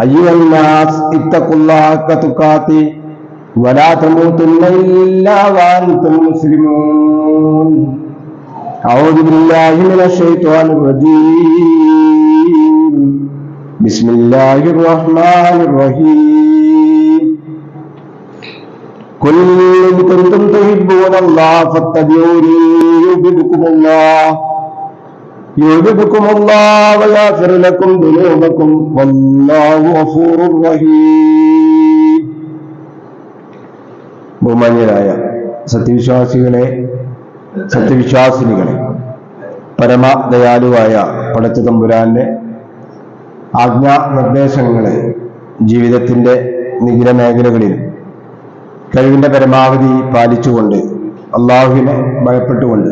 ایو الناس، اتقوا اللہ کا تکاتی ولا تموتن الا وانتم مسلمون. اعوذ باللہ من الشیطان الرجیم بسم اللہ الرحمن الرحیم قل لمن تحبون اللہ فاتبعوني يحببكم الله. يحببكم الله ويغفر لكم ذنوبكم والله غفور رحيم ബഹുമാന്യരായ സത്യവിശ്വാസികളെ സത്യവിശ്വാസിനികളെ പരമദയാലുവായ പടച്ച തമ്പുരാന്റെ ആജ്ഞാ നിർദ്ദേശങ്ങളെ ജീവിതത്തിന്റെ നികിര മേഖലകളിൽ കഴിവിന്റെ പരമാവധി പാലിച്ചുകൊണ്ട് അള്ളാഹുവിനെ ഭയപ്പെട്ടുകൊണ്ട്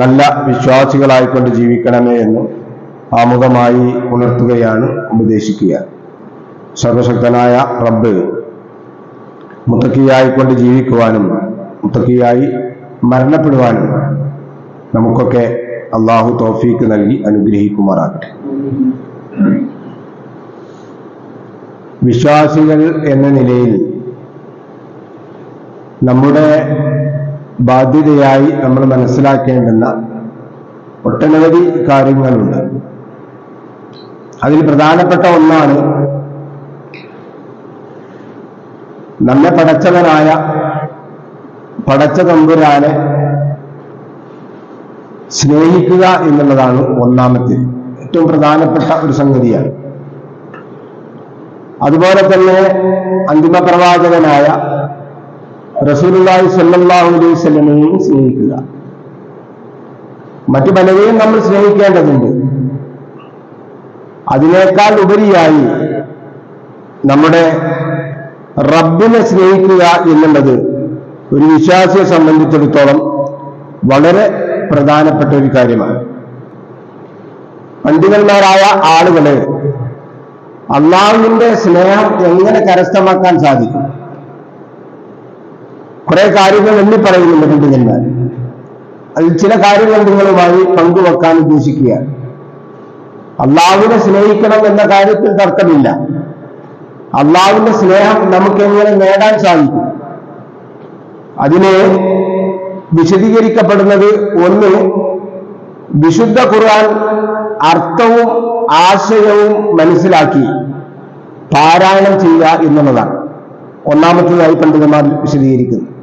നല്ല വിശ്വാസികളായിക്കൊണ്ട് ജീവിക്കണമേ എന്ന് ആമുഖമായി ഉണർത്തുകയാണ് ഉപദേശിക്കുക. സർവശക്തനായ റബ്ബ് മുത്തക്കിയായിക്കൊണ്ട് ജീവിക്കുവാനും മുത്തക്കിയായി മരണപ്പെടുവാനും നമുക്കൊക്കെ അള്ളാഹു തോഫീക്ക് നൽകി അനുഗ്രഹിക്കുമാറാകട്ടെ. വിശ്വാസികൾ എന്ന നിലയിൽ നമ്മുടെ ബാധ്യതയായി നമ്മൾ മനസ്സിലാക്കേണ്ടുന്ന ഒട്ടനവധി കാര്യങ്ങളുണ്ട്. അതിൽ പ്രധാനപ്പെട്ട ഒന്നാണ് നമ്മെ പടച്ചവനായ പടച്ച തമ്പുരാനെ സ്നേഹിക്കുക എന്നുള്ളതാണ് ഒന്നാമത്തെ ഏറ്റവും പ്രധാനപ്പെട്ട ഒരു സംഗതിയാണ്. അതുപോലെ തന്നെ അന്തിമ പ്രവാചകനായ റസൂലുള്ളാഹി സ്വല്ലല്ലാഹു അലൈഹി വസല്ലമയെ സ്നേഹിക്കുക. മറ്റു പലരെയും നമ്മൾ സ്നേഹിക്കേണ്ടതുണ്ട്. അതിനേക്കാൾ ഉപരിയായി നമ്മുടെ റബ്ബിനെ സ്നേഹിക്കുക എന്നുള്ളത് ഒരു വിശ്വാസിയെ സംബന്ധിച്ചിടത്തോളം വളരെ പ്രധാനപ്പെട്ട ഒരു കാര്യമാണ്. പണ്ഡിതന്മാരായ ആളുകളെ അള്ളാഹുവിന്റെ സ്നേഹം എങ്ങനെ കരസ്ഥമാക്കാൻ സാധിക്കും? കുറെ കാര്യങ്ങൾ എണ്ണി പറയുന്നുണ്ട് പണ്ഡിതന്മാർ. അതിൽ ചില കാര്യങ്ങൾ നിങ്ങളുമായി പങ്കുവെക്കാൻ ഉദ്ദേശിക്കുകയാണ്. അള്ളാഹുവിനെ സ്നേഹിക്കണം എന്ന കാര്യത്തിൽ തർക്കമില്ല. അള്ളാഹുവിന്റെ സ്നേഹം നമുക്ക് എങ്ങനെ നേടാൻ സാധിക്കും? അതിനെ വിശദീകരിക്കപ്പെടുന്നത് ഒന്ന് വിശുദ്ധ ഖുർആൻ അർത്ഥവും ആശയവും മനസ്സിലാക്കി പാരായണം ചെയ്യുക എന്നുള്ളതാണ്. ഒന്നാമത്തേതായി പണ്ഡിതന്മാർ വിശദീകരിക്കുന്നു.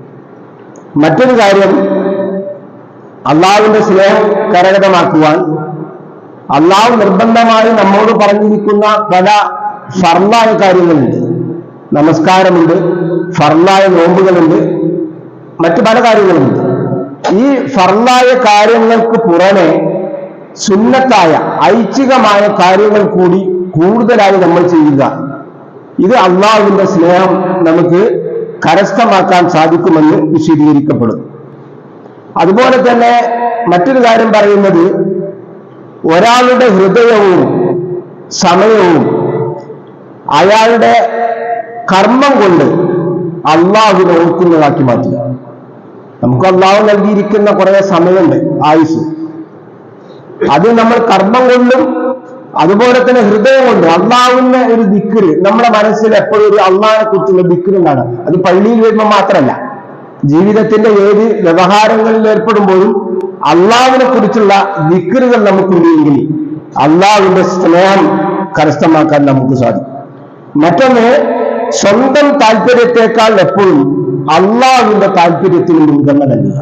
മറ്റൊരു കാര്യം അള്ളാവിന്റെ സ്നേഹം കരകതമാക്കുവാൻ അള്ളാഹ് നിർബന്ധമായി നമ്മോട് പറഞ്ഞിരിക്കുന്ന പല ഫർലായ കാര്യങ്ങളുണ്ട്. നമസ്കാരമുണ്ട് ഫർലായ നോമ്പുകളുണ്ട് മറ്റു പല കാര്യങ്ങളുണ്ട്. ഈ ഫർലായ കാര്യങ്ങൾക്ക് പുറമെ സുന്നത്തായ ഐച്ഛികമായ കാര്യങ്ങൾ കൂടി കൂടുതലായി നമ്മൾ ചെയ്യുക. ഇത് അള്ളാഹുവിന്റെ സ്നേഹം നമുക്ക് കരസ്ഥമാക്കാൻ സാധിക്കുമെന്ന് വിശദീകരിക്കപ്പെടും. അതുപോലെ തന്നെ മറ്റൊരു കാര്യം പറയുന്നത് ഒരാളുടെ ഹൃദയവും സമയവും അയാളുടെ കർമ്മം കൊണ്ട് അള്ളാഹുവിനെ ഓർക്കുന്നതാക്കി മാറ്റുക. നമുക്ക് അള്ളാഹു നൽകിയിരിക്കുന്ന കുറെ സമയമുണ്ട് ആയുസ് അത് നമ്മൾ കർമ്മം കൊണ്ടും അതുപോലെ തന്നെ ഹൃദയം കൊണ്ട് അള്ളാഹുവിന്റെ ഒരു ദിക്കര് നമ്മുടെ മനസ്സിൽ എപ്പോഴും ഒരു അള്ളാഹിനെ കുറിച്ചുള്ള ദിക്കറുണ്ടാണ് അത് പള്ളിയിൽ വരുമ്പോൾ മാത്രമല്ല ജീവിതത്തിന്റെ ഏത് വ്യവഹാരങ്ങളിൽ ഏർപ്പെടുമ്പോഴും അള്ളാവിനെ കുറിച്ചുള്ള ദിക്കറുകൾ നമുക്കുണ്ടെങ്കിൽ അള്ളാവിന്റെ സ്നേഹം കരസ്ഥമാക്കാൻ നമുക്ക് സാധിക്കും. മറ്റൊന്ന് സ്വന്തം താല്പര്യത്തെക്കാൾ എപ്പോഴും അള്ളാവിന്റെ താല്പര്യത്തിന് മുൻഗണന നൽകുക.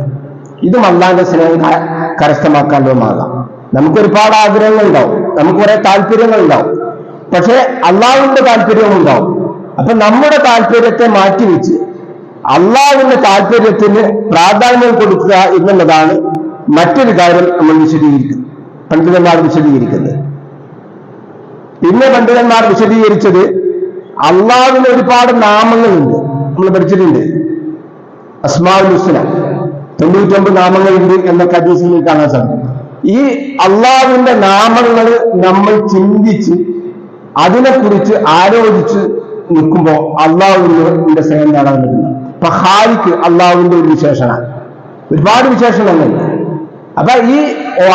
ഇതും അള്ളാഹിന്റെ സ്നേഹം കരസ്ഥമാക്കാനുള്ള കരസ്ഥമാക്കാനുള്ളതുമാകാം. നമുക്കൊരുപാട് ആഗ്രഹങ്ങൾ ഉണ്ടാവും നമുക്ക് കുറെ താല്പര്യങ്ങൾ ഉണ്ടാവും പക്ഷെ അള്ളാഹുവിന്റെ താല്പര്യവും ഉണ്ടാവും അപ്പൊ നമ്മുടെ താല്പര്യത്തെ മാറ്റിവെച്ച് അള്ളാഹുവിന്റെ താല്പര്യത്തിന് പ്രാധാന്യം കൊടുക്കുക എന്നുള്ളതാണ് മറ്റൊരു കാര്യം നമ്മൾ വിശദീകരിക്കുന്നത് പണ്ഡിതന്മാർ വിശദീകരിക്കുന്നത്. പിന്നെ പണ്ഡിതന്മാർ വിശദീകരിച്ചത് അള്ളാഹുവിന് ഒരുപാട് നാമങ്ങളുണ്ട്. നമ്മൾ പഠിച്ചിട്ടുണ്ട്. അസ്മാഉൽ ഹുസ്ന. തൊണ്ണൂറ്റൊമ്പത് നാമങ്ങളുണ്ട് എന്നൊക്കെ അദ്ദേഹത്തിൽ കാണാൻ സാധിക്കും. ഈ അള്ളാഹുവിന്റെ നാമങ്ങൾ നമ്മൾ ചിന്തിച്ച് അതിനെക്കുറിച്ച് ആലോചിച്ച് നിൽക്കുമ്പോൾ അള്ളാഹുവിന്റെ സ്നേഹം നേടാൻ പറ്റുന്നത് ഇപ്പൊ ഹാലിക്ക് അള്ളാഹുവിന്റെ ഒരു വിശേഷണമാണ് ഒരുപാട് വിശേഷണങ്ങളുണ്ട് അപ്പൊ ഈ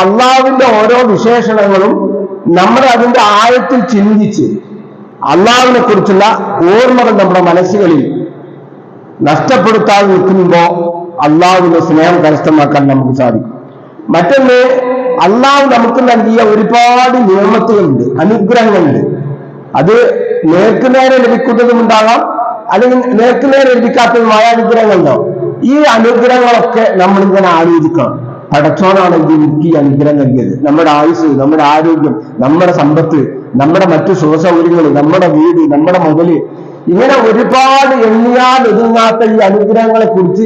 അള്ളാഹുവിന്റെ ഓരോ വിശേഷണങ്ങളും നമ്മൾ അതിന്റെ ആഴത്തിൽ ചിന്തിച്ച് അള്ളാഹുവിനെ കുറിച്ചുള്ള ഓർമ്മകൾ നമ്മുടെ മനസ്സുകളിൽ നഷ്ടപ്പെടുത്താതെ നിൽക്കുമ്പോൾ അള്ളാഹുവിന്റെ സ്നേഹം കരസ്ഥമാക്കാൻ നമുക്ക് സാധിക്കും. മറ്റൊന്ന് അള്ളാഹു നമുക്ക് നൽകിയ ഒരുപാട് നിയമത്തുകളുണ്ട് അനുഗ്രഹങ്ങളുണ്ട്. അത് നേർക്കുനേരെ ലഭിക്കുന്നതും ഉണ്ടാകാം അല്ലെങ്കിൽ നേർക്കുനേരെ ലഭിക്കാത്തതുമായ അനുഗ്രഹങ്ങളുണ്ടാവും ഈ അനുഗ്രഹങ്ങളൊക്കെ നമ്മൾ ഇങ്ങനെ ആലോചിക്കണം. പടച്ചോനാണെങ്കിൽ എനിക്ക് ഈ അനുഗ്രഹം നൽകിയത്. നമ്മുടെ ആയുസ് നമ്മുടെ ആരോഗ്യം നമ്മുടെ സമ്പത്ത് നമ്മുടെ മറ്റു സുഖസൗകര്യങ്ങൾ നമ്മുടെ വീട് നമ്മുടെ മുതൽ ഇങ്ങനെ ഒരുപാട് എണ്ണിയാൽ ഒതുങ്ങാത്ത ഈ അനുഗ്രഹങ്ങളെ കുറിച്ച്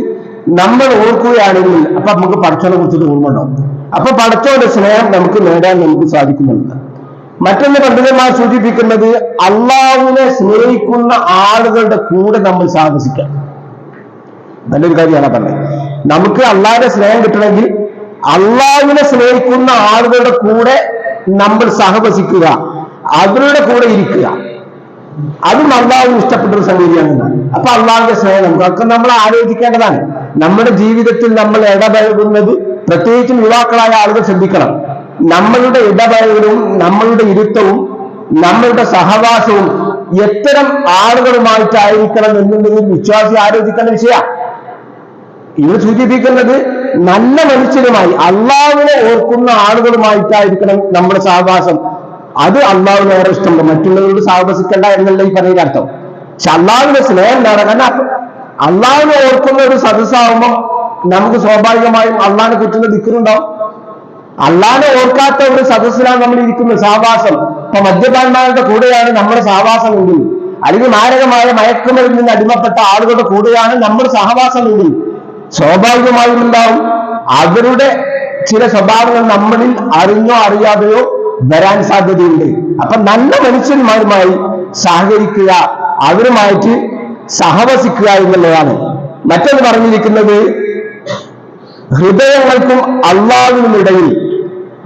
നമ്മൾ ഓർക്കുകയാണെങ്കിൽ അപ്പൊ നമുക്ക് പടച്ചോനെ കുറിച്ചിട്ട് ഓർമ്മ ഉണ്ടാവും. അപ്പൊ പടച്ചോന്റെ സ്നേഹം നമുക്ക് നേടാൻ നമുക്ക് സാധിക്കുന്നുണ്ട്. മറ്റൊന്ന് പണ്ഡിതന്മാർ സൂചിപ്പിക്കുന്നത് അള്ളാഹുവിനെ സ്നേഹിക്കുന്ന ആളുകളുടെ കൂടെ നമ്മൾ സാഹസിക്കാം. നല്ലൊരു കാര്യമാണ് പറഞ്ഞത് നമുക്ക് അള്ളാഹിന്റെ സ്നേഹം കിട്ടണമെങ്കിൽ അള്ളാഹുവിനെ സ്നേഹിക്കുന്ന ആളുകളുടെ കൂടെ നമ്മൾ സഹവസിക്കുക അവരുടെ കൂടെ ഇരിക്കുക. അതും അള്ളാഹു ഇഷ്ടപ്പെട്ട ഒരു സംഗതിയാണ്. അപ്പൊ അള്ളാഹുവിന്റെ സ്നേഹം നമുക്ക്. അതൊക്കെ നമ്മൾ ആലോചിക്കേണ്ടതാണ്. നമ്മുടെ ജീവിതത്തിൽ നമ്മൾ ഇടപഴകുന്നത് പ്രത്യേകിച്ചും യുവാക്കളായ ആളുകൾ ശ്രദ്ധിക്കണം. നമ്മളുടെ ഇടപഴകലും നമ്മളുടെ ഇരുത്തവും നമ്മളുടെ സഹവാസവും എത്തരം ആളുകളുമായിട്ടായിരിക്കണം എന്നുള്ളതിൽ വിശ്വാസി ആലോചിക്കേണ്ട വിഷയാ. ഇത് സൂചിപ്പിക്കുന്നത് നല്ല മനുഷ്യരുമായി അള്ളാവിനെ ഓർക്കുന്ന ആളുകളുമായിട്ടായിരിക്കണം നമ്മുടെ സഹവാസം. അത് അള്ളാഹുവിന് ഏറെ ഇഷ്ടമുണ്ട് മറ്റുള്ളവരോട് സഹവസിക്കണ്ട എന്നുള്ള ഈ പറയുന്ന അർത്ഥം. പക്ഷെ അള്ളാഹുവിന്റെ സ്നേഹം എന്താണ് കാരണം അള്ളാഹുവിനെ ഓർക്കുന്ന ഒരു സദസ്സാവുമ്പോൾ നമുക്ക് സ്വാഭാവികമായും അള്ളാഹിനെ കുറ്റുന്ന ദിക്കറുണ്ടാവും അള്ളാഹിനെ ഓർക്കാത്ത ഒരു സദസ്സിലാണ് നമ്മൾ ഇരിക്കുന്നത്. സഹവാസം ഇപ്പൊ മദ്യപാന്മാരുടെ കൂടെയാണ് നമ്മുടെ സഹവാസം എങ്കിൽ അല്ലെങ്കിൽ മാരകമായ മയക്കുമരിൽ നിന്ന് അടിമപ്പെട്ട ആളുകളുടെ കൂടെയാണ് നമ്മുടെ സഹവാസം എങ്കിൽ സ്വാഭാവികമായും ഉണ്ടാവും. അവരുടെ ചില സ്വഭാവങ്ങൾ നമ്മളിൽ അറിഞ്ഞോ അറിയാതെയോ വരാൻ സാധ്യതയുണ്ട്. അപ്പൊ നല്ല മനുഷ്യന്മാരുമായി സഹകരിക്കുക അവരുമായിട്ട് സഹവസിക്കുക എന്നുള്ളതാണ്. മറ്റൊന്ന് പറഞ്ഞിരിക്കുന്നത് ഹൃദയങ്ങൾക്കും അള്ളാവിനുമിടയിൽ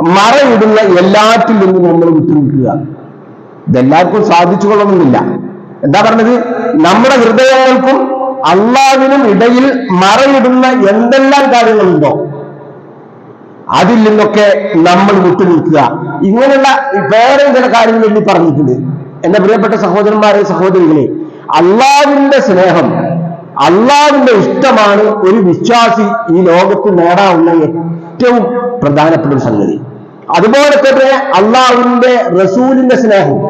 മറയിടുന്ന എല്ലാറ്റിൽ നിന്നും നമ്മൾ വിട്ടുനിൽക്കുക. ഇതെല്ലാവർക്കും സാധിച്ചു കൊള്ളണമെന്നില്ല. എന്താ പറഞ്ഞത്? നമ്മുടെ ഹൃദയങ്ങൾക്കും അള്ളാവിനും ഇടയിൽ മറയിടുന്ന എന്തെല്ലാം കാര്യങ്ങളുണ്ടോ? അതിൽ നിന്നൊക്കെ നമ്മൾ വിട്ടുനിൽക്കുക. ഇങ്ങനെയുള്ള വേറെ ചില കാര്യങ്ങൾ എണ്ണി പറഞ്ഞിട്ടുണ്ട്. എന്റെ പ്രിയപ്പെട്ട സഹോദരന്മാരെ സഹോദരികളെ അള്ളാവിന്റെ സ്നേഹം അള്ളാവിന്റെ ഇഷ്ടമാണ് ഒരു വിശ്വാസി ഈ ലോകത്ത് നേടാവുന്ന ഏറ്റവും പ്രധാനപ്പെട്ട ഒരു സംഗതി. അതുപോലെ തന്നെ അള്ളാഹുവിന്റെ റസൂലിന്റെ സ്നേഹം.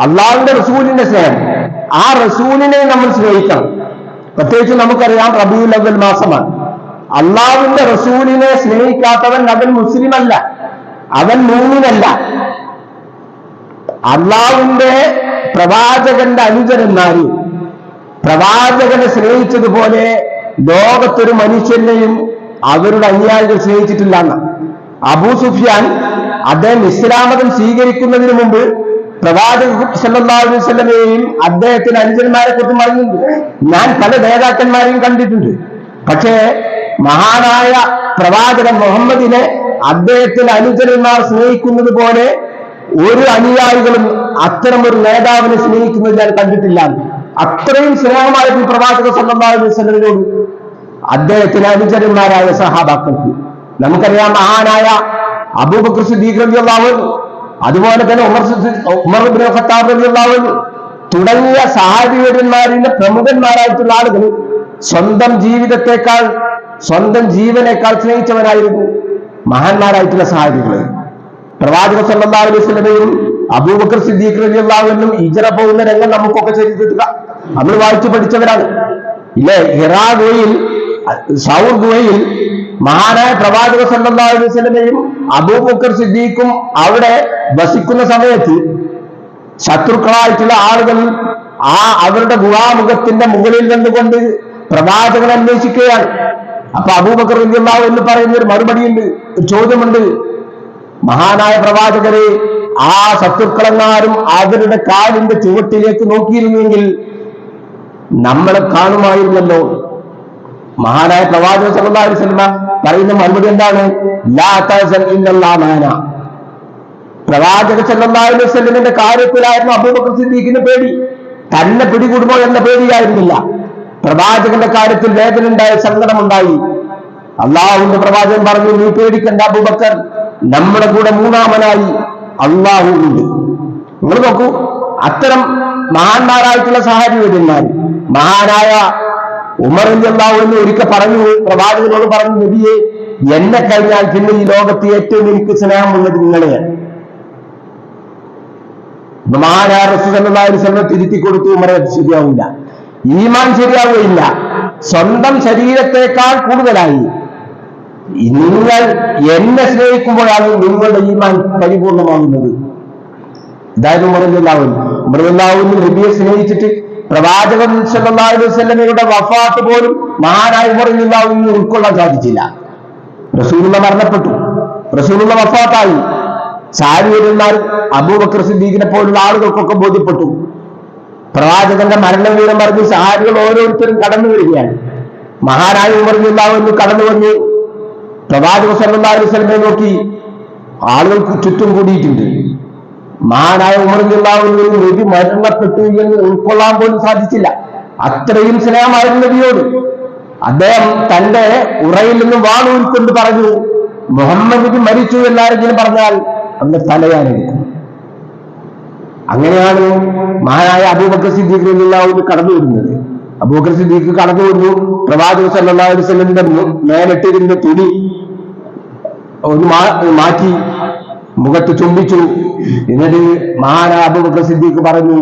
അള്ളാഹുവിന്റെ റസൂലിന്റെ സ്നേഹം. ആ റസൂലിനെ നമ്മൾ സ്നേഹിക്കണം. പ്രത്യേകിച്ച് നമുക്കറിയാം റബിയുൽ അവൽ മാസമാണ്. അള്ളാഹുവിന്റെ റസൂലിനെ സ്നേഹിക്കാത്തവൻ അവൻ മുസ്ലിം അല്ല അവൻ മൂന്നിനല്ല. അള്ളാവിന്റെ പ്രവാചകന്റെ അനുചരന്മാര് പ്രവാചകനെ സ്നേഹിച്ചതുപോലെ ലോകത്തൊരു മനുഷ്യനെയും അവരുടെ അനുയായികൾ സ്നേഹിച്ചിട്ടില്ല എന്ന്. അബൂ സുഫിയാൻ അദ്ദേഹം ഇസ്ലാമതം സ്വീകരിക്കുന്നതിന് മുമ്പ് പ്രവാചക സല്ലല്ലാഹു അലൈഹി വസല്ലമയെയും അദ്ദേഹത്തിന്റെ അനുജന്മാരെ കുറിച്ച് പറഞ്ഞിട്ടുണ്ട് ഞാൻ പല നേതാക്കന്മാരെയും കണ്ടിട്ടുണ്ട്. പക്ഷേ മഹാനായ പ്രവാചകൻ മുഹമ്മദിനെ അദ്ദേഹത്തിന്റെ അനുചരന്മാർ സ്നേഹിക്കുന്നത് പോലെ ഒരു അനുയായികളും അത്തരം ഒരു നേതാവിനെ സ്നേഹിക്കുന്നത് ഞാൻ കണ്ടിട്ടില്ല. അത്രയും സ്നേഹമായിരുന്നു പ്രവാചക വസല്ലമയോട് അദ്ദേഹത്തിന് അനുചരന്മാരായ സഹാബാക്കൾക്ക്. നമുക്കറിയാം മഹാനായ അബൂബക്കർ സിദ്ദീഖ് റളിയല്ലാഹു അൻഹു അതുപോലെ തന്നെ ഉമർ ഉമർ ഖത്താബ് അൻഹു തുടങ്ങിയ സഹാബിവര്യന്മാരിന്റെ പ്രമുഖന്മാരായിട്ടുള്ള ആളുകൾ സ്വന്തം ജീവിതത്തെക്കാൾ സ്വന്തം ജീവനേക്കാൾ സ്നേഹിച്ചവരായിരുന്നു മഹാന്മാരായിട്ടുള്ള സഹാബികൾ പ്രവാചക സല്ലല്ലാഹു അലൈഹി വസല്ലമയും അബൂബക്കർ സിദ്ദീഖ് റളിയല്ലാഹു അള്ളാഹുവിനും ഇജറ പോകുന്ന രംഗം നമുക്കൊക്കെ ചെയ്തിട്ടുക നമ്മൾ വായിച്ചു പഠിച്ചവരാണ്. ഇല്ലേ? ഹിറാ ഗുഹയിൽ സൗർ ഗുഹയിൽ മഹാനായ പ്രവാചക സല്ലല്ലാഹു അലൈഹി വസല്ലമയും അബൂബക്കർ സിദ്ദീഖും അവിടെ വസിക്കുന്ന സമയത്ത് ശത്രുക്കളായിട്ടുള്ള ആളുകൾ ആ അവരുടെ ഗുഹാമുഖത്തിന്റെ മുകളിൽ നിന്നുകൊണ്ട് പ്രവാചകൻ അന്വേഷിക്കുകയാണ്. അപ്പൊ അബൂബക്കർ റളിയല്ലാഹു എന്ന് പറയുന്ന ഒരു മറുപടിയുണ്ട് ഒരു ചോദ്യമുണ്ട്. മഹാനായ പ്രവാചകരെ ആ ശത്രുക്കളങ്ങാരും അവരുടെ കാലിന്റെ ചുവട്ടിലേക്ക് നോക്കിയിരുന്നെങ്കിൽ നമ്മളെ കാണുമായിരുന്നല്ലോ. മഹാനായ പ്രവാചക സല്ലല്ലാഹു വസല്ലമ പറയുന്ന മറുപടി എന്താണ്? പ്രവാചക സല്ലല്ലാഹു അലൈഹി കാര്യത്തിലായിരുന്നു അബൂബക്കർ സിദ്ദീഖിന് പേടി. തന്നെ പിടികൂടുമോ എന്ന പേടിയായിരുന്നില്ല. പ്രവാചകന്റെ കാര്യത്തിൽ വേദന ഉണ്ടായി സങ്കടമുണ്ടായി. അള്ളാഹുവിന്റെ പ്രവാചകൻ പറഞ്ഞു നീ പേടിക്കണ്ട അബൂബക്കർ. നമ്മുടെ കൂടെ മൂന്നാമനായി അള്ളാഹു ഉണ്ട്. നിങ്ങൾ നോക്കൂ അത്തരം മഹാന്മാരായിട്ടുള്ള സഹാരിവര്യന്മാർ മഹാനായ ഉമർ അള്ളാഹു എന്ന് ഒരിക്കൽ പറഞ്ഞു പ്രവാചകനോട് പറഞ്ഞു നബിയെ എന്നെ കഴിഞ്ഞാൽ പിന്നെ ഈ ലോകത്ത് ഏറ്റവും എനിക്ക് സ്നേഹമുള്ളത് നിങ്ങളെയാണ്. മഹാനായ റസൂൽ തിരുത്തി കൊടുത്തു ഉമറെ ശരിയാവില്ല. ഈമാൻ ശരിയാവുകയില്ല. സ്വന്തം ശരീരത്തെക്കാൾ കൂടുതലായി. നിങ്ങൾ എന്നെ സ്നേഹിക്കുമ്പോഴാണ് നിങ്ങളുടെ ഈമാൻ പരിപൂർണമാകുന്നത്. ഇതായത് മൃദുല്ലാവുൻ മൃദുല്ലാവുൻ നബിയെ സ്നേഹിച്ചിട്ട് പ്രവാചകൻ വസല്ലമയുടെ വഫാത്ത് പോലും മഹാനായ മറിഞ്ഞില്ലാവും ഉൾക്കൊള്ളാൻ സാധിച്ചില്ല. റസൂലുള്ള മരണപ്പെട്ടു. റസൂലുള്ള വഫാത്തായി. സാരിയന്മാർ അബൂബക്കർ സിദ്ദീഖിനെ പോലുള്ള ആളുകൾക്കൊക്കെ ബോധ്യപ്പെട്ടു. പ്രവാചകന്റെ മരണം വീരം പറഞ്ഞ് സഹാരികൾ ഓരോരുത്തരും കടന്നു വരികയാണ്. മഹാരാജ ഉമർന്നുണ്ടാവുന്നു കടന്നു വന്ന് പ്രവാചക വസല്ലമയെ നോക്കി. ആളുകൾ ചുറ്റും കൂടിയിട്ടുണ്ട്. മഹാനായ ഉമർന്നുണ്ടാവുന്നു നബി മരണപ്പെട്ടു എന്ന് ഉൾക്കൊള്ളാൻ പോലും സാധിച്ചില്ല. അത്രയും സ്നേഹമായിരുന്നു നബിയോട്. അദ്ദേഹം തന്റെ ഉറയിൽ നിന്ന് വാളൂരിക്കൊണ്ട് പറഞ്ഞു മുഹമ്മദ് മരിച്ചു എന്നാരെങ്കിലും പറഞ്ഞാൽ അന്ന് തലയാനെടുക്കും അങ്ങനെയാണ് മഹാനായ അബൂബക്കർ സിദ്ദീഖ് എല്ലാവരും കടന്നു വരുന്നത്. അബൂബക്കർ സിദ്ദീഖ് കടന്നു വന്നു. പ്രവാചക സല്ലല്ലാഹു അലൈഹി വസല്ലമിന്റെ മേലിട്ടിരുന്ന തുണി ഒന്ന് മാറ്റി മുഖത്ത് ചുംബിച്ചു. എന്നിട്ട് മഹാനായ അബൂബക്കർ സിദ്ദീഖ് പറഞ്ഞു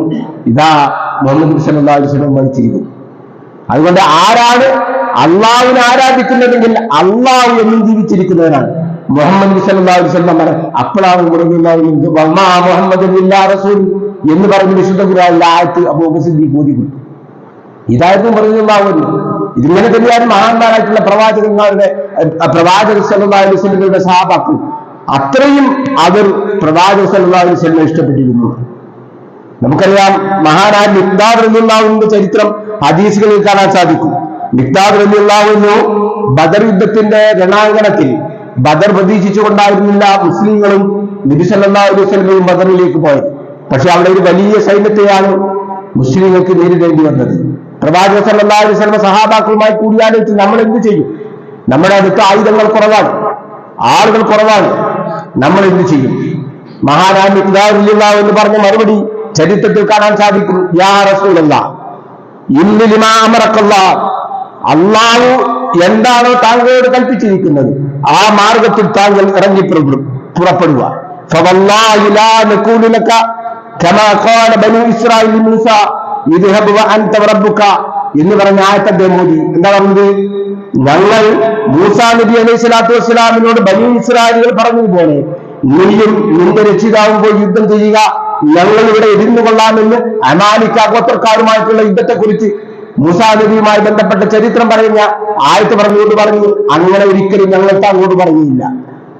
ഇതാ മുഹമ്മദ് സല്ലാഹു സ്വലം മരിച്ചിരിക്കുന്നു. അതുകൊണ്ട് ആരാണ് അള്ളാഹുവിനെ ആരാധിക്കുന്നതെങ്കിൽ അള്ളാഹു എന്നും ജീവിച്ചിരിക്കുന്നവനാണ്. മുഹമ്മദ് പറഞ്ഞു അപ്പോഴാണ് മുടങ്ങുന്നത് വമ്മാ റസൂൽ എന്ന് പറഞ്ഞ് വിശുദ്ധ ഖുർആനിലെ ആയത്ത് അബൂബക്കർ സിദ്ദീഖ് ഓതി കൊടുത്തു. ഇതായിരുന്നു പറഞ്ഞുണ്ടാവുമല്ലോ ഇതിങ്ങനെ തന്നെയാണ് മഹാന്മാരായിട്ടുള്ള പ്രവാചകന്മാരുടെ പ്രവാചക വസല്ലമയുടെ സഹാബാക്കൾ അത്രയും അവർ പ്രവാചക അലൈഹി വസല്ലം ഇഷ്ടപ്പെട്ടിരുന്നു. നമുക്കറിയാം മഹാനായ മിക്താദ് റലിയുള്ളാവിന്റെ ചരിത്രം ഹദീസുകളിൽ കാണാൻ സാധിക്കും. മിക്താദ് റലിയുള്ളാവുന്നു ബദർ യുദ്ധത്തിന്റെ രണാങ്കണത്തിൽ ബദർ പ്രതീക്ഷിച്ചുകൊണ്ടായിരുന്നില്ല മുസ്ലിങ്ങളും നബി സല്ലല്ലാഹു അലൈഹി വസല്ലമയും ബദറിലേക്ക് പോയത്. പക്ഷെ അവിടെ ഒരു വലിയ സൈന്യത്തെയാണ് മുസ്ലിങ്ങൾക്ക് നേരിടേണ്ടി വന്നത്. പ്രവാചക സല്ലല്ലാഹു അലൈഹി വസല്ലമ സഹാബാക്കളുമായി കൂടിയാലോചിച്ച് നമ്മൾ എന്ത് ചെയ്യും? നമ്മുടെ അടുത്ത് ആയുധങ്ങൾ കുറവാണ്. ആളുകൾ കുറവാണ്. നമ്മൾ എന്ത് ചെയ്യും? മഹാനായ ഇതാവില്ല എന്ന് പറഞ്ഞ മറുപടി ചരിത്രത്തിൽ കാണാൻ സാധിക്കും. യാ റസൂലല്ല ഇന്നിലിമാ അമറക്കല്ല അള്ളാഹു എന്താണോ താങ്കളോട് കൽപ്പിച്ചിരിക്കുന്നത്. ആ മാർഗത്തിൽ താങ്കൾ ഇറങ്ങി പുറപ്പെടും പുറപ്പെടുക. എന്ന് പറഞ്ഞ ആയത്ത് അദ്ദേഹം മോദി? എന്താ പറഞ്ഞത്? ഞങ്ങൾ മൂസാ നബി അലൈഹി സ്വലാത്തു വസ്സലാമിനോട് ബനൂ ഇസ്രായേലുകൾ പറഞ്ഞതുപോലെ നീയും നിന്റെ രക്ഷിതാവും പോയി യുദ്ധം ചെയ്യുക. ഞങ്ങൾ ഇവിടെ ഇരുന്നു കൊള്ളാമെന്ന് അമാലിക്ക ഗോത്രക്കാരുമായിട്ടുള്ള യുദ്ധത്തെക്കുറിച്ച് മൂസാ നബിയുമായി ബന്ധപ്പെട്ട ചരിത്രം പറയുന്ന ആയത്ത് പറഞ്ഞുകൊണ്ട് പറഞ്ഞു അങ്ങനെ ഒരിക്കലും ഞങ്ങൾക്ക് അങ്ങോട്ട് പറയുകയില്ല.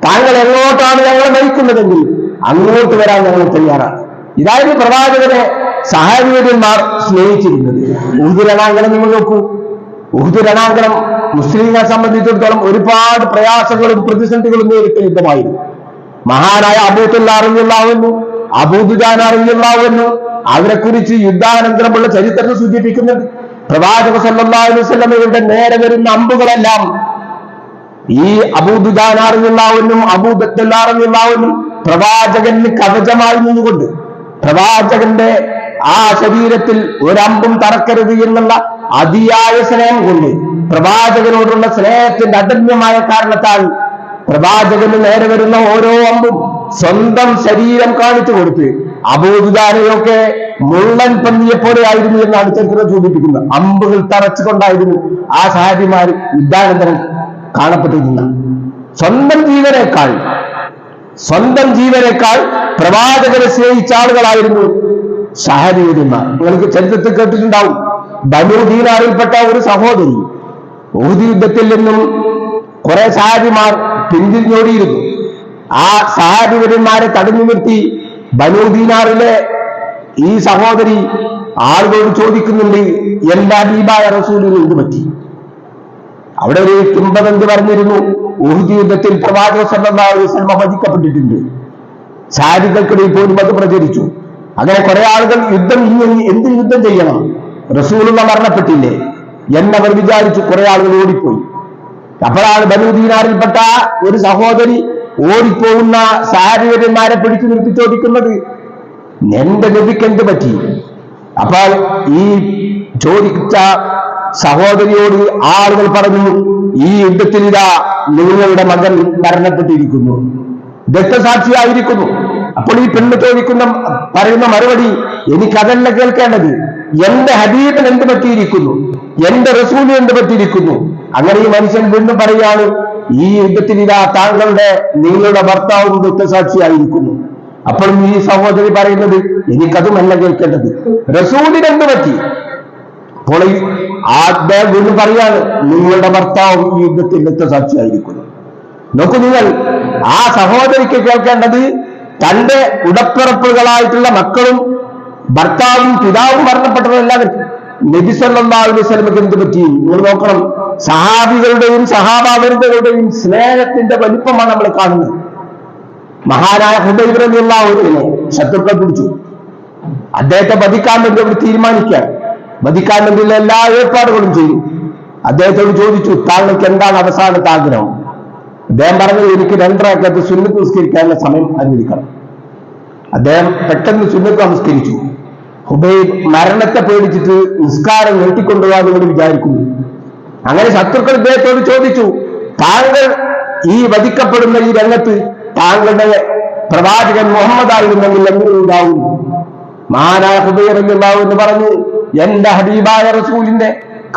താങ്കൾ എങ്ങോട്ടാണ് ഞങ്ങൾ നയിക്കുന്നതെങ്കിൽ അങ്ങോട്ട് വരാൻ ഞങ്ങൾ തയ്യാറാണ്. ഇതായിരുന്നു പ്രവാചകനെ സഹാബിയന്മാർ സ്നേഹിച്ചിരുന്നത്. ഉഹുദ് രണാങ്കണം നിങ്ങൾ നോക്കൂ. ഉഹുദ് രണാങ്കണം മുസ്ലിങ്ങളെ സംബന്ധിച്ചിടത്തോളം ഒരുപാട് പ്രയാസങ്ങളും പ്രതിസന്ധികളും നേരിട്ട യുദ്ധമായിരുന്നു. മഹാനായ അബൂത്തുള്ള അറിഞ്ഞുള്ളാവുന്നു അബൂദുജാൻ അറിഞ്ഞുള്ളാവുന്നു അവരെ കുറിച്ച് യുദ്ധാനന്തരമുള്ള ചരിത്രത്തെ സൂചിപ്പിക്കുന്നുണ്ട്. പ്രവാചക സല്ലല്ലാഹു വസല്ലമയുടെ നേരെ വരുന്ന അമ്പുകളെല്ലാം ഈ അബൂദുദാനാറിഞ്ഞുള്ളാവുന്നും അബൂദത്തല്ലാറിഞ്ഞുള്ളാവുന്നും പ്രവാചകന് കവചമായി നിന്നുകൊണ്ട് പ്രവാചകന്റെ ആ ശരീരത്തിൽ ഒരമ്പും തറക്കരുത് എന്നുള്ള അതിയായ സ്നേഹം കൊണ്ട് പ്രവാചകനോടുള്ള സ്നേഹത്തിന്റെ അദമ്യമായ കാരണത്താൽ പ്രവാചകന് നേരെ വരുന്ന ഓരോ അമ്പും സ്വന്തം ശരീരം കാണിച്ചു കൊടുത്ത് അബൂദുദാനയൊക്കെ മുള്ളൻ പന്നിയെ പോലെ ആയിരുന്നു എന്നാണ് ചരിത്രം സൂചിപ്പിക്കുന്നത്. അമ്പുകൾ തറച്ചുകൊണ്ടായിരുന്നു ആ സാഹിബിമാർ യുദ്ധാനന്തരം കാണപ്പെട്ടിരുന്നത്. സ്വന്തം ജീവനേക്കാൾ സ്വന്തം ജീവനേക്കാൾ പ്രവാചകരെ സ്നേഹിച്ച ആളുകളായിരുന്നു സഹദീയന്മാർ നിങ്ങൾക്ക് ചരിത്രത്തിൽ കേട്ടിട്ടുണ്ടാവും. ബനു ദീനാറിൽപ്പെട്ട ഒരു സഹോദരി ഊതി യുദ്ധത്തിൽ നിന്നും കുറെ സഹാബിമാർ പിന്തിരിഞ്ഞോടിയിരുന്നു. ആ സഹാബിവരന്മാരെ തടഞ്ഞു നിർത്തി ബനു ദീനാറിലെ ഈ സഹോദരി ആളുകളോട് ചോദിക്കുന്നുണ്ട് എല്ലാ ദീപായ റസൂലിന് എന്ത് പറ്റി? അവിടെ ഒരു കിംബദന്തി പറഞ്ഞിരുന്നു. ഊഹദ് യുദ്ധത്തിൽ പ്രവാചക അലൈഹി വസല്ലം വധിക്കപ്പെട്ടിട്ടുണ്ട് സാരികൾക്കിടയിൽ പോലും അത് പ്രചരിച്ചു. അങ്ങനെ കുറെ ആളുകൾ യുദ്ധം ഇനി എന്ത് യുദ്ധം ചെയ്യണം? റസൂലുള്ള മരണപ്പെട്ടില്ലേ? എന്നവർ വിചാരിച്ചു കുറെ ആളുകൾ ഓടിപ്പോയി. അപ്പോഴാണ് ബനുദീനാറിൽപ്പെട്ട ഒരു സഹോദരി ഓടിപ്പോകുന്ന സാഹചര്യന്മാരെ പിടിച്ചു നിർത്തി ചോദിക്കുന്നത് എന്റെ ലഭിക്കെന്ത് പറ്റി? അപ്പോൾ ഈ ചോദിച്ച സഹോദരിയോട് ആളുകൾ പറഞ്ഞു ഈ യുദ്ധത്തിൽ നിങ്ങളുടെ മകൻ മരണപ്പെട്ടിരിക്കുന്നു. രക്തസാക്ഷിയായിരിക്കുന്നു. അപ്പോൾ ഈ പെണ്ണ് ചോദിക്കുന്ന പറയുന്ന മറുപടി എനിക്കതല്ല കേൾക്കേണ്ടത്. എന്റെ ഹബീബിന് എന്ത് പറ്റിയിരിക്കുന്നു? എന്റെ റസൂലിന് എന്ത് പറ്റിയിരിക്കുന്നു? അങ്ങനെ ഈ മനുഷ്യൻ വീണ്ടും പറയാണ് ഈ യുദ്ധത്തിൽ ഇതാ താങ്കളുടെ നിങ്ങളുടെ ഭർത്താവും ദുഃഖസാക്ഷിയായിരിക്കുന്നു അപ്പോഴും ഈ സഹോദരി പറയുന്നത് എനിക്കതുമല്ല കേൾക്കേണ്ടത്. റസൂലിന് എന്ത് പറ്റി അപ്പോൾ അദ്ദേഹം വീണ്ടും പറയാണ് നിങ്ങളുടെ ഭർത്താവും ഈ യുദ്ധത്തിൽ ദുഃഖസാക്ഷിയായിരിക്കുന്നു നോക്കൂ നിങ്ങൾ ആ സഹോദരിക്ക് കേൾക്കേണ്ടത് തന്റെ ഉടപ്പിറപ്പുകളായിട്ടുള്ള മക്കളും ഭർത്താവും പിതാവും മരണപ്പെട്ടതെല്ലാവരും നബി സല്ലല്ലാഹു അലൈഹി വസല്ലമക്ക് എന്ത് പറ്റി? നിങ്ങൾ നോക്കണം. സഹാബികളുടെയും സഹാബാവരുതകളുടെയും സ്നേഹത്തിന്റെ വലിപ്പമാണ് നമ്മൾ കാണുന്നത്. മഹാനായ ഒരു ശത്രുക്കൾ പിടിച്ചു. അദ്ദേഹത്തെ വധിക്കാൻ വേണ്ടി അവർ തീരുമാനിക്കാൻ വധിക്കാൻ വേണ്ടിയുള്ള എല്ലാ ഏർപ്പാടുകളും ചെയ്തു. അദ്ദേഹത്തോട് ചോദിച്ചു താങ്കൾക്ക് എന്താണ് അവസാനത്തെ ആഗ്രഹം? അദ്ദേഹം പറഞ്ഞത് എനിക്ക് രണ്ടരക്കത്ത് സുന്നത്ത് നിസ്കരിക്കാനുള്ള സമയം അനുവദിക്കണം. അദ്ദേഹം പെട്ടെന്ന് സുന്നത്ത് നമസ്കരിച്ചു. ഹുബൈബ് മരണത്തെ പേടിച്ചിട്ട് നിസ്കാരം നീട്ടിക്കൊണ്ടുപോകാൻ കൂടി വിചാരിക്കുന്നു. അങ്ങനെ ശത്രുക്കൾ ഇദ്ദേഹത്തോട് ചോദിച്ചു താങ്കൾ ഈ വധിക്കപ്പെടുന്ന ഈ രംഗത്ത് താങ്കളുടെ പ്രവാചകൻ മുഹമ്മദ് ആയിരുന്നെങ്കിൽ എന്തുണ്ടാവും മാനാ ഹുബൈർ എന്നുണ്ടാവും എന്ന് പറഞ്ഞു എന്റെ ഹബീബായ റസൂലിന്റെ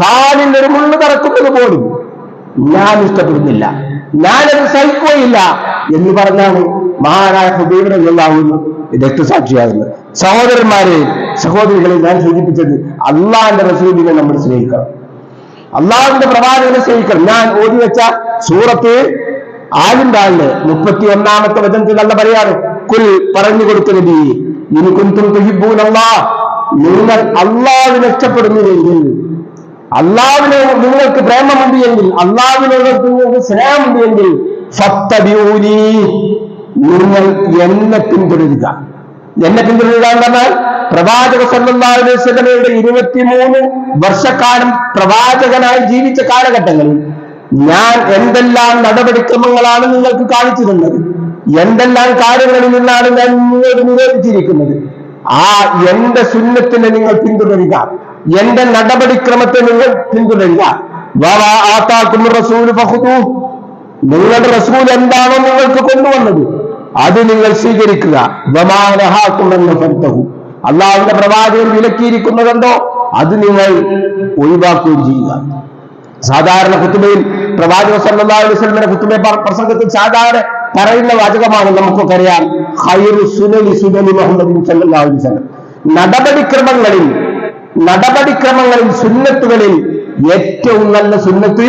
കാലിൽ ഒരു മുള്ളു തറക്കുന്നത് പോലും ഞാൻ ഇഷ്ടപ്പെടുന്നില്ല. ഞാനത് സഹിക്കുകയില്ല എന്ന് പറഞ്ഞാണ് മഹാനായ ഹുബൈർ ഉണ്ടാവുന്നു രക്തസാക്ഷിയാകുന്നത് സഹോദരന്മാരെ സഹോദരികളെ ഞാൻ സൂചിപ്പിച്ചത് അള്ളാഹിന്റെ റസൂലിനെ നമ്മൾ സ്നേഹിക്കണം. അള്ളാഹുവിന്റെ പ്രവാചകനെ സ്നേഹിക്കണം. ഞാൻ ഓതി വെച്ച സൂറത്ത് ആലിന്താളിൽ മുപ്പത്തി ഒന്നാമത്തെ വചനത്തിൽ അല്ല പറയാണ് കുൽ പറഞ്ഞു കൊടുത്ത നബി ഇനി കുന്തും നിങ്ങൾ അള്ളാവിനെ ഇഷ്ടപ്പെടുന്നില്ലെങ്കിൽ അള്ളാവിനെ നിങ്ങൾക്ക് പ്രേമമുണ്ട് എങ്കിൽ അള്ളാവിനോട് നിങ്ങൾക്ക് സ്നേഹമുണ്ട് എങ്കിൽ നിങ്ങൾ എന്നെ പിന്തുടരുക. എന്നെ പിന്തുടരുക എന്ന് പറഞ്ഞാൽ പ്രവാചക വസല്ലമയുടെ ഇരുപത്തിമൂന്ന് വർഷക്കാലം പ്രവാചകനായി ജീവിച്ച കാലഘട്ടങ്ങളിൽ ഞാൻ എന്തെല്ലാം നടപടിക്രമങ്ങളാണ് നിങ്ങൾക്ക് കാണിച്ചു തന്നത് എന്തെല്ലാം കാര്യങ്ങളിൽ നിന്നാണ് ഞാൻ നിങ്ങളോട് നിവേദിച്ചിരിക്കുന്നത് ആ എന്റെ സുന്നത്തിനെ നിങ്ങൾ പിന്തുടരുക. എന്റെ നടപടിക്രമത്തെ നിങ്ങൾ പിന്തുടരുക. നിങ്ങളുടെ റസൂൽ എന്താണോ നിങ്ങൾക്ക് കൊണ്ടുവന്നത്? അത് നിങ്ങൾ സ്വീകരിക്കുക. അള്ളാഹുവിന്റെ പ്രവാചകൻ വിലക്കിയിരിക്കുന്നതെന്തോ? അത് നിങ്ങൾ ഒഴിവാക്കുകയും ചെയ്യുക. സാധാരണ കുത്തുബയിൽ പ്രവാചക വസല്ലമയുടെ കുത്തുബ പ്രസംഗത്തിൽ സാധാരണ പറയുന്ന വാചകമാണ് നമുക്കൊക്കെ അറിയാം നടപടിക്രമങ്ങളിൽ നടപടിക്രമങ്ങളിൽ സുന്നത്തുകളിൽ ഏറ്റവും നല്ല സുന്നത്ത്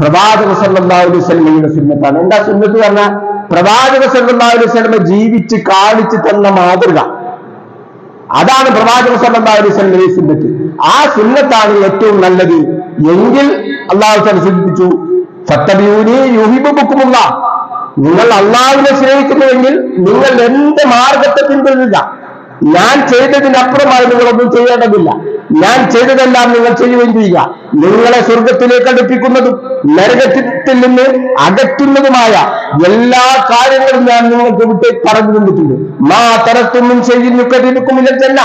പ്രവാചക വസല്ലമയുടെ സുന്നത്താണ്. എന്താ സുന്നത്ത് പറഞ്ഞാൽ പ്രവാചക സല്ലല്ലാഹു വസല്ലമ ജീവിച്ച് കാണിച്ചു തന്ന മാതൃക. അതാണ് പ്രവാചക സല്ലല്ലാഹു അലൈഹി സിന്നത്ത്. ആ സുന്നത്താണ് ഏറ്റവും നല്ലത്. എങ്കിൽ അള്ളാഹു സൂചിപ്പിച്ചു ഫത്തബിയൂനി യുഹിബുക്കുമുള്ള നിങ്ങൾ അള്ളാഹുവിനെ സ്നേഹിക്കുന്നുവെങ്കിൽ നിങ്ങൾ എന്റെ മാർഗത്തെ പിന്തുടരുക. ഞാൻ ചെയ്തതിനപ്പുറമായി നിങ്ങളൊന്നും ചെയ്യേണ്ടതില്ല. ഞാൻ ചെയ്തതെല്ലാം നിങ്ങൾ ചെയ്യുകയും ചെയ്യുക നിങ്ങളെ സ്വർഗത്തിലേക്ക് അടുപ്പിക്കുന്നതും നരകത്തിൽ നിന്ന് അകറ്റുന്നതുമായ എല്ലാ കാര്യങ്ങളും ഞാൻ നിങ്ങൾക്ക് വിട്ട് പറഞ്ഞു തന്നിട്ടുണ്ട്. മാ തരത്തൊന്നും ചെയ്യുന്നുക്കതിനുക്കുമില്ല ചെല്ല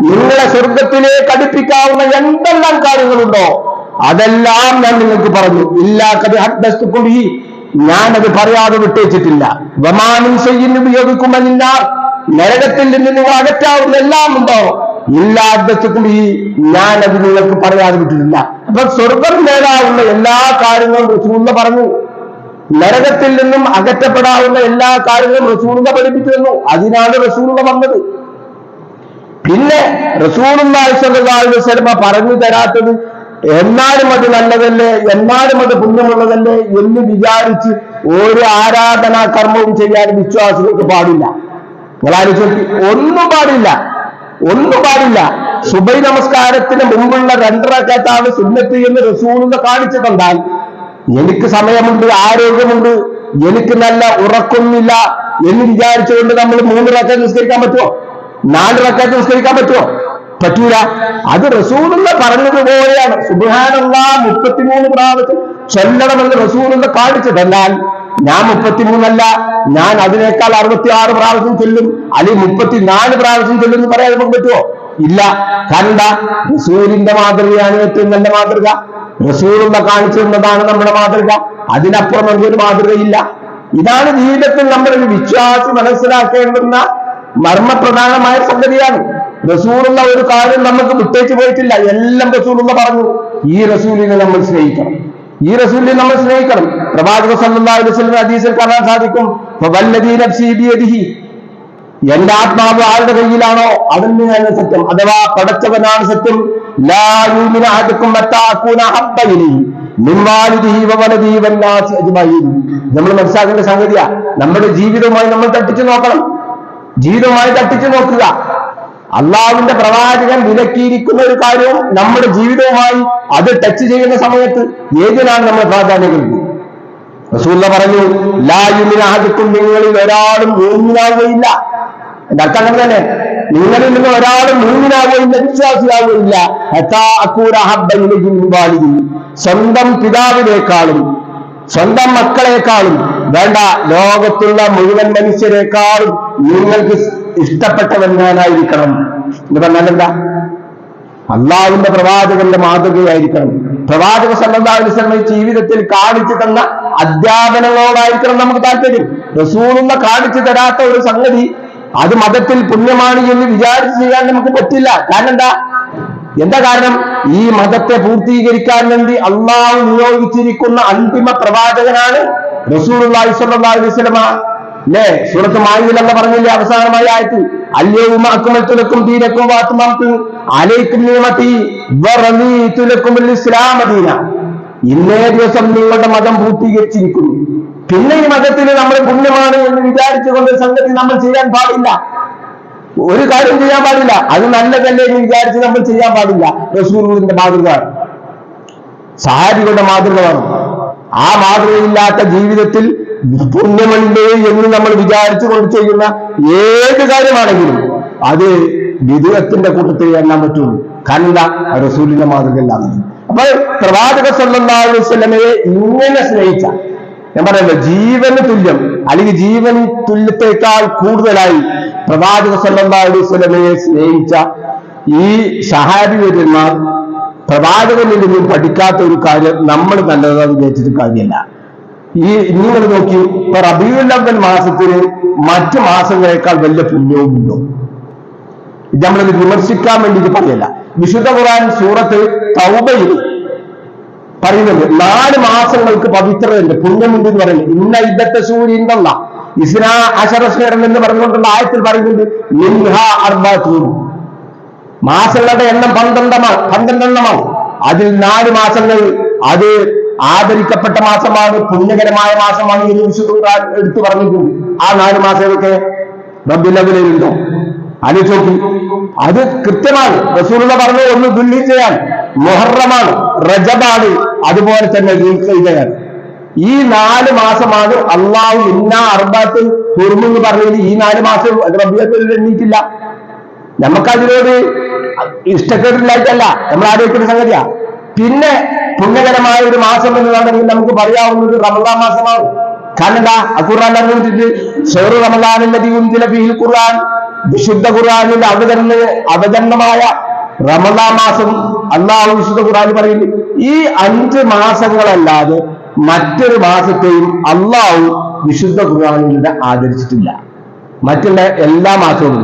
നിങ്ങളെ സ്വർഗത്തിലേക്ക് അടുപ്പിക്കാവുന്ന എന്തെല്ലാം കാര്യങ്ങളുണ്ടോ അതെല്ലാം ഞാൻ നിങ്ങൾക്ക് പറഞ്ഞു. ഇല്ലാക്കത് ഹദ്ദസ്തുക്കുടി ഞാനത് പറയാതെ വിട്ടേച്ചിട്ടില്ല. വമാനും ചെയ്യുന്നു ഉപയോഗിക്കുമെന്നില്ല നരകത്തിൽ നിന്ന് അകറ്റാവുന്ന എല്ലാം ഉണ്ടോ ഞാൻ അത് നിങ്ങൾക്ക് പറയാതെ വിട്ടിട്ടില്ല. അപ്പൊ സ്വർഗം നേടാവുന്ന എല്ലാ കാര്യങ്ങളും റസൂള്ള പറഞ്ഞു. നരകത്തിൽ നിന്നും അകറ്റപ്പെടാവുന്ന എല്ലാ കാര്യങ്ങളും റസൂലിനെ പഠിപ്പിച്ചു തന്നു അതിനാണ് റസൂലുള്ള വന്നത്. പിന്നെ അലൈഹി വസല്ലമ പറഞ്ഞു തരാത്തത് എന്നാലും അത് നല്ലതല്ലേ എന്നാലും അത് പുണ്യമുള്ളതല്ലേ എന്ന് വിചാരിച്ച് ഒരു ആരാധനാ കർമ്മവും ചെയ്യാൻ വിശ്വാസികൾക്ക് പാടില്ല. നിങ്ങൾ ആലോചിച്ച് ഒന്നും പാടില്ല ഒന്നും പാടില്ല. സുബൈ നമസ്കാരത്തിന് മുമ്പുള്ള രണ്ടരക്കത്താണ് സുന്നത്ത് എന്ന് റസൂലിനെ കാണിച്ചു തന്നാൽ എനിക്ക് സമയമുണ്ട് ആരോഗ്യമുണ്ട് എനിക്ക് നല്ല ഉറക്കൊന്നുമില്ല എന്ന് വിചാരിച്ചുകൊണ്ട് നമ്മൾ മൂന്ന് റക്കാത്ത് നിസ്കരിക്കാൻ പറ്റുമോ നാല് റക്കാത്ത് നിസ്കരിക്കാൻ പറ്റുമോ പറ്റൂല. അത് റസൂലുള്ള പറഞ്ഞതുപോലെയാണ് സുബാനുള്ള മുപ്പത്തിമൂന്ന് പ്രാവശ്യം ചൊല്ലണമെന്ന് റസൂലുള്ള കാണിച്ചു ഞാൻ മുപ്പത്തിമൂന്നല്ല ഞാൻ അതിനേക്കാൾ അറുപത്തി ആറ് പ്രാവശ്യം ചൊല്ലും അല്ലെങ്കിൽ മുപ്പത്തിനാല് പ്രാവശ്യം ചൊല്ലും എന്ന് പറയാൻ നമുക്ക് പറ്റുമോ? ഇല്ല. എന്താ? റസൂലിന്റെ മാതൃകയാണ് ഏറ്റവും നല്ല മാതൃക. റസൂലുള്ള കാണിച്ചു തന്നതാണ് നമ്മുടെ മാതൃക. അതിനപ്പുറം നമുക്കൊരു മാതൃകയില്ല. ഇതാണ് ജീവിതത്തിൽ നമ്മളൊരു വിശ്വാസി മനസ്സിലാക്കേണ്ടുന്ന മർമ്മപ്രധാനമായ സംഗതിയാണ്. റസൂലുള്ള ഒരു കാര്യം നമുക്ക് വിട്ടേച്ച് പോയിട്ടില്ല. എല്ലാം റസൂലുള്ള പറഞ്ഞു. ഈ റസൂലിനെ നമ്മൾ സ്നേഹിക്കണം. ഈ റസൂലിനെ നമ്മൾ സ്നേഹിക്കണം. പ്രവാചക ഹദീസിൽ കാണാൻ സാധിക്കും. എന്റെ ആത്മാവ് ആരുടെ കയ്യിലാണോ? അവൻ തന്നെയാണ് സത്യം. അഥവാ പടച്ചവനാണ് സത്യം. നമ്മൾ മനസ്സിലാക്കേണ്ട സംഗതിയാ. നമ്മുടെ ജീവിതവുമായി നമ്മൾ തട്ടിച്ചു നോക്കണം. ജീവിതവുമായി തട്ടിച്ചു നോക്കുക. അള്ളാഹുവിന്റെ പ്രവാചകൻ വിലക്കിയിരിക്കുന്ന ഒരു കാര്യവും നമ്മുടെ ജീവിതവുമായി അത് ടച്ച് ചെയ്യുന്ന സമയത്ത് ഏതിനാണ് നമ്മൾ പ്രാധാന്യം കൊടുക്കുന്നത്? പറഞ്ഞു ലായുമിനാഹത്തും നിങ്ങളിൽ ഒരാളും മൂന്നിനാവുകയില്ല എന്റെ അർത്ഥം അങ്ങനെ തന്നെ. നിങ്ങളിൽ നിന്ന് ഒരാളും മിൻ വാലിദിഹി. സ്വന്തം പിതാവിനേക്കാളും സ്വന്തം മക്കളെക്കാളും വേണ്ട ലോകത്തുള്ള മുഴുവൻ മനുഷ്യരെക്കാളും നിങ്ങൾക്ക് ഇഷ്ടപ്പെട്ടവൻ ഞാനായിരിക്കണം എന്ന് പറഞ്ഞാൽ എന്താ? അള്ളാഹുവിന്റെ പ്രവാചകന്റെ മാതൃകയായിരിക്കണം. പ്രവാചക വസല്ലം ജീവിതത്തിൽ കാണിച്ചു തന്ന അധ്യാപനങ്ങളോടായിരിക്കണം നമുക്ക് താല്പര്യം. റസൂളുന്ന കാണിച്ചു തരാത്ത ഒരു സംഗതി അത് മതത്തിൽ പുണ്യമാണ് എന്ന് വിചാരിച്ച് ചെയ്യാൻ നമുക്ക് പറ്റില്ല. കാരണം എന്താ? എന്താ കാരണം? ഈ മതത്തെ പൂർത്തീകരിക്കാൻ വേണ്ടി അള്ളാഹു നിയോഗിച്ചിരിക്കുന്ന അന്തിമ പ്രവാചകനാണ് അള്ളാഹി അലൈഹി വസല്ലമ. അല്ലേ സുഹൃത്ത് മായിലല്ല പറഞ്ഞില്ലേ അവസാനമായ ആയത്ത്? ഉമാക്കുമൽ തുലക്കും തീരക്കും വാത്തുമാക്കും അലൈക്കും നിയമത്തി വറലീതുലക്കും ഇസ്ലാമ ദീന ഇന്നേ ദിവസം നിങ്ങളുടെ മതം പൂർത്തീകരിച്ചിരിക്കുന്നു. പിന്നെ ഈ മതത്തിന് നമ്മൾ പുണ്യമാണ് എന്ന് വിചാരിച്ചുകൊണ്ട് സംഗതി നമ്മൾ ചെയ്യാൻ പാടില്ല. ഒരു കാര്യം ചെയ്യാൻ പാടില്ല. അത് നല്ലതല്ലേ എന്ന് വിചാരിച്ച് നമ്മൾ ചെയ്യാൻ പാടില്ല. റസൂലിന്റെ മാതൃക. സഹാബികളുടെ മാതൃക വേണം ആ മാതൃകയില്ലാത്ത ജീവിതത്തിൽ പുണ്യമുണ്ട് എന്ന് നമ്മൾ വിചാരിച്ചു കൊണ്ട് ചെയ്യുന്ന ഏത് കാര്യമാണെങ്കിലും അത് വിദുരത്തിന്റെ കൂട്ടത്തിൽ എണ്ണാൻ പറ്റുള്ളൂ അത് റസൂലിന്റെ മാതൃകയിലാണ്. അപ്പൊ പ്രവാചക സല്ലല്ലാഹു വസല്ലമയെ ഇങ്ങനെ സ്നേഹിച്ച ഞാൻ പറയുന്നത് ജീവന് തുല്യം അല്ലെങ്കിൽ ജീവൻ തുല്യത്തെക്കാൾ കൂടുതലായി പ്രവാചക സല്ലല്ലാഹു അലൈഹി വസല്ലമയെ സ്നേഹിച്ച ഈ സഹാബിവര്യന്മാർ പ്രവാചകനിൽ നിന്നും പഠിക്കാത്ത ഒരു കാര്യം നമ്മൾ നല്ലതാണ് വിചാരിച്ചിട്ട് കാര്യമല്ല. ഈ നിങ്ങൾ നോക്കി ഇപ്പൊ മാസത്തിന് മറ്റു മാസങ്ങളെക്കാൾ വലിയ പുണ്യവും ഉണ്ടോ ഇത് നമ്മളിത് വിമർശിക്കാൻ വേണ്ടിയിട്ട് പറയല്ല. വിശുദ്ധ ഖുറാൻ സൂറത്ത് തൗബയിൽ പറയുന്നത് നാല് മാസങ്ങൾക്ക് പവിത്രതയുണ്ട് പുണ്യമുണ്ട് എന്ന് പറയുന്നത്. ഇന്ന ഇദ്ദത്തെ സൂര്യന്തല്ല ഇസ്നാ അശറസ്വരം എന്ന് പറഞ്ഞുകൊണ്ടുള്ള ആയത്തിൽ പറയുന്നുണ്ട് മാസങ്ങളുടെ എണ്ണം പന്ത്രണ്ടമാണ് പന്ത്രണ്ടെണ്ണമാണ്. അതിൽ നാല് മാസങ്ങൾ അത് ആദരിക്കപ്പെട്ട മാസമാണ് പുണ്യകരമായ മാസമാണ് എന്ന് വിശുദ്ധ എടുത്തു പറഞ്ഞിട്ടുണ്ട്. ആ നാല് മാസങ്ങളൊക്കെ റബ്ബിലവിലുണ്ടോ ആലോചിച്ച് നോക്കി അത് കൃത്യമാണ്. റസൂലുള്ള പറഞ്ഞു ഒന്ന് ദുല്ലിച്ചയാണ് മൊഹറമാണ് റജബാണ് അതുപോലെ തന്നെ ദുൽഖൈദയാണ്. ഈ നാല് മാസമാണ് അള്ളാഹു ഇന്നാ അർബാത്തിൽ ഹുർമെന്ന് പറഞ്ഞത്. ഈ നാല് മാസം റബ്ബിയത്തിൽ എണ്ണീറ്റില്ല. നമുക്കതിനോട് ഇഷ്ടക്കേടില്ലായിട്ടല്ല നമ്മൾ ആലോചിക്കുന്ന സംഗതിയാ. പിന്നെ പുണ്യകരമായ ഒരു മാസം എന്നതാണെങ്കിൽ നമുക്ക് പറയാവുന്നത് റമദാൻ മാസമാണ്. കാരണം അഖുറാൻ അറിഞ്ഞിട്ട് ഷെയർ ഖുർആൻ വിശുദ്ധ ഖുർആനിന്റെ അവതരണ അവതരണമായ റമദാൻ മാസം അള്ളാഹു വിശുദ്ധ ഖുർആൻ പറയുന്നു. ഈ അഞ്ച് മാസങ്ങളല്ലാതെ മറ്റൊരു മാസത്തെയും അള്ളാഹു വിശുദ്ധ ഖുറാനിലൂടെ ആദരിച്ചിട്ടില്ല. മറ്റുള്ള എല്ലാ മാസവും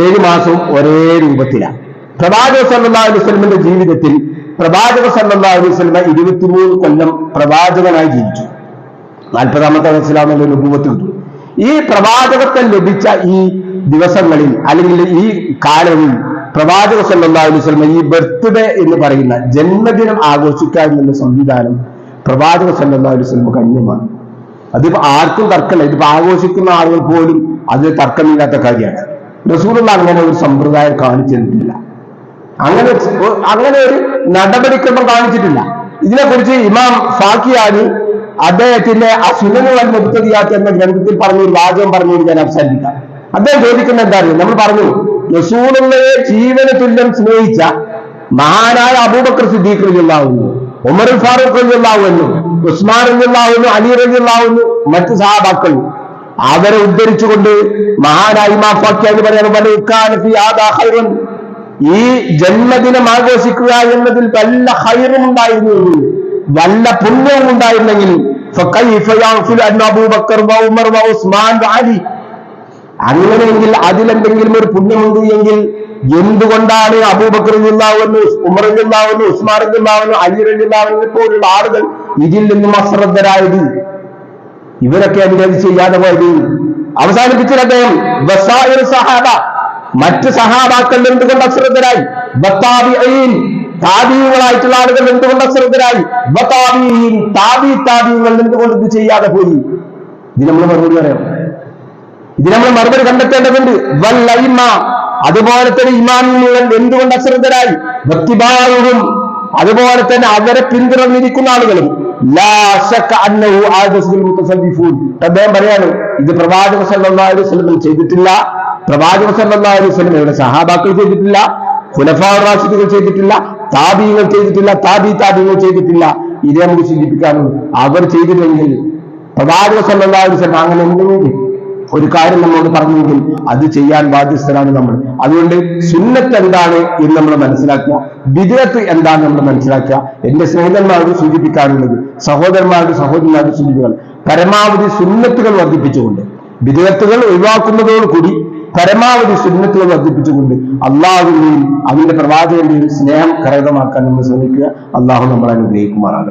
ഏഴ് മാസവും ഒരേ രൂപത്തിലാണ്. പ്രവാചക അലൈഹി വസല്ലമയുടെ ജീവിതത്തിൽ പ്രവാചക അലൈഹി വസല്ലമ ഇരുപത്തിമൂന്ന് കൊല്ലം പ്രവാചകനായി ജീവിച്ചു. നാൽപ്പതാമത്തെ വയസ്സിലാണെന്നുള്ള നബുവത്ത് കിട്ടും ഈ പ്രവാചകത്വം ലഭിച്ച ഈ ദിവസങ്ങളിൽ അല്ലെങ്കിൽ ഈ കാലവും പ്രവാചക അലൈഹി വസല്ലമ ഈ ബർത്ത്ഡേ എന്ന് പറയുന്ന ജന്മദിനം ആഘോഷിക്കാൻ എന്നുള്ള സംവിധാനം പ്രവാചക സല്ലല്ലാഹു അലൈഹി വസല്ലമ അന്യമാണ് അതിപ്പോ ആർക്കും തർക്കമില്ല. ഇതിപ്പോ ആഘോഷിക്കുന്ന ആളുകൾ പോലും അതിൽ തർക്കമില്ലാത്ത കാര്യമാണ്. റസൂലുള്ള അങ്ങനെ ഒരു സമ്പ്രദായം കാണിച്ചു തന്നിട്ടില്ല അങ്ങനെ അങ്ങനെ ഒരു നടപടിക്രമം കാണിച്ചിട്ടില്ല. ഇതിനെക്കുറിച്ച് ഇമാം ഫാക്കിയാനി അദ്ദേഹത്തിന്റെ ആ സുനനുകൾ മുക്തതിയാത്ത് എന്ന ഗ്രന്ഥത്തിൽ പറഞ്ഞ ഒരു വാചകം പറഞ്ഞുകൊണ്ട് ഞാൻ അവസാനിപ്പിക്കാം. അദ്ദേഹം ചോദിക്കുന്ന എന്താണ് നമ്മൾ പറഞ്ഞു റസൂലുള്ളയെ ജീവന തുല്യം സ്നേഹിച്ച മഹാനായ അബൂബക്കർ സിദ്ദീഖ് ഉമർ ഫാറൂഖ് റളിയല്ലാഹു ഉസ്മാൻ റളിയല്ലാഹുവിനു അലി റളിയല്ലാഹുവിനു മറ്റ് സഹാബാക്കൾ അവരെ ഉദ്ധരിച്ചുകൊണ്ട് മഹാനായി മാഫാക്കിയാന്ന് പറയാൻ ഈ ജന്മദിനം ആഘോഷിക്കുക എന്നതിൽ വല്ല ഹൈറും ഉണ്ടായിരുന്നെങ്കിൽ വല്ല പുണ്യവും ഉണ്ടായിരുന്നെങ്കിൽ. അങ്ങനെയെങ്കിൽ അതിലെന്തെങ്കിലും ഒരു പുണ്യമുണ്ട് എങ്കിൽ എന്തുകൊണ്ടാണ് അബൂബക്രിന്നാവുന്നു ഉമറിന്നാവുന്നു ഉസ്മാറിന്നാവുന്നു അലിറിന്നാവുന്നു പോലുള്ള ആളുകൾ ഇതിൽ നിന്നും അശ്രദ്ധരായത്? ഇവരൊക്കെ അതിനെ ചെയ്യാതെ പോയത്? അവസാനിപ്പിച്ചത് അദ്ദേഹം. മറ്റ് സഹാബാക്കൾ എന്തുകൊണ്ട് അശ്രദ്ധരായി ായിട്ടുള്ള ആളുകൾ എന്തുകൊണ്ട് അശ്രദ്ധരായി താബി എന്തുകൊണ്ട് ഇത് ചെയ്യാതെ പോയി? ഇത് നമ്മൾ മറുപടി പറയാം. ഇത് നമ്മൾ മറുപടി കണ്ടെത്തേണ്ടതുണ്ട്. വല്ലൈമ അതുപോലെ തന്നെ ഇമാമിങ്ങൾ എന്തുകൊണ്ട് അശ്രദ്ധരായി ഭക്തിഭാവവും അതുപോലെ തന്നെ അവരെ പിന്തുടർന്നിരിക്കുന്ന ആളുകളും. അദ്ദേഹം പറയാണ് ഇത് പ്രവാചക സല്ലല്ലാഹു അലൈഹി വസല്ലം ചെയ്തിട്ടില്ല. പ്രവാചക സല്ലല്ലാഹു അലൈഹി വസല്ലം ഇവിടെ സഹാബാക്കൾ ചെയ്തിട്ടില്ല ഖുലഫാ റാഷിദുകൾ ചെയ്തിട്ടില്ല താബീങ്ങൾ ചെയ്തിട്ടില്ല താബി താബീങ്ങൾ ചെയ്തിട്ടില്ല. ഇതേ നമുക്ക് ചിന്തിപ്പിക്കാനും. അവർ ചെയ്തില്ലെങ്കിൽ പ്രവാചക സല്ലല്ലാഹു അലൈഹി വസല്ലം അങ്ങനെ എന്തെങ്കിലും ഒരു കാര്യം നമ്മളോട് പറഞ്ഞെങ്കിൽ അത് ചെയ്യാൻ ബാധ്യസ്ഥരാണ് നമ്മൾ. അതുകൊണ്ട് സുന്നത്ത് എന്താണ് എന്ന് നമ്മൾ മനസ്സിലാക്കുക. വിദഗത്ത് എന്താണ് നമ്മൾ മനസ്സിലാക്കുക. എന്റെ സ്നേഹിതന്മാരോട് സൂചിപ്പിക്കാനുള്ളത് സഹോദരന്മാരോട് സഹോദരന്മാരോട് സൂചിപ്പിക്കാൻ പരമാവധി സുന്നത്തുകൾ വർദ്ധിപ്പിച്ചുകൊണ്ട് വിദഗത്തുകൾ ഒഴിവാക്കുന്നതോടുകൂടി പരമാവധി സുന്നത്തുകൾ വർദ്ധിപ്പിച്ചുകൊണ്ട് അള്ളാഹുവിന്റെയും അവന്റെ പ്രവാചകന്റെയും സ്നേഹം കരകതമാക്കാൻ നമ്മൾ ശ്രമിക്കുക. അള്ളാഹു നമ്മളെ അനുഗ്രഹിക്കുമാറാകട്ടെ.